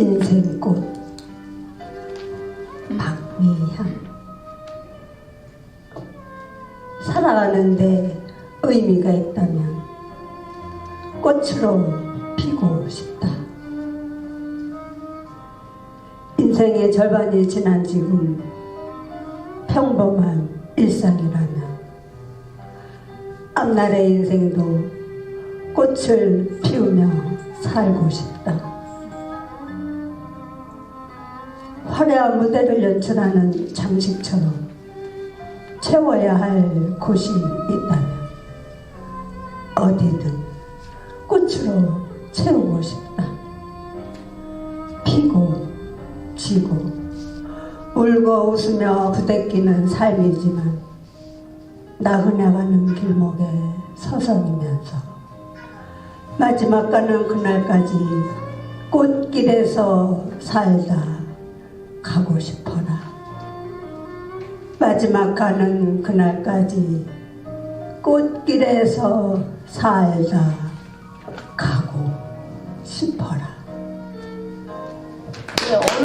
인생꽃 박미향 살아가는데 의미가 있다면 꽃으로 피고 싶다. 인생의 절반이 지난 지금 평범한 일상이라면 앞날의 인생도 꽃을 피우며 살고 싶다. 화려한 무대를 연출하는 장식처럼 채워야 할 곳이 있다면 어디든 꽃으로 채우고 싶다. 피고 지고 울고 웃으며 부대끼는 삶이지만 나그네가는 길목에 서성이면서 마지막 가는 그날까지 꽃길에서 살다 가고 싶어라. 마지막 가는 그날까지 꽃길에서 살다 가고 싶어라.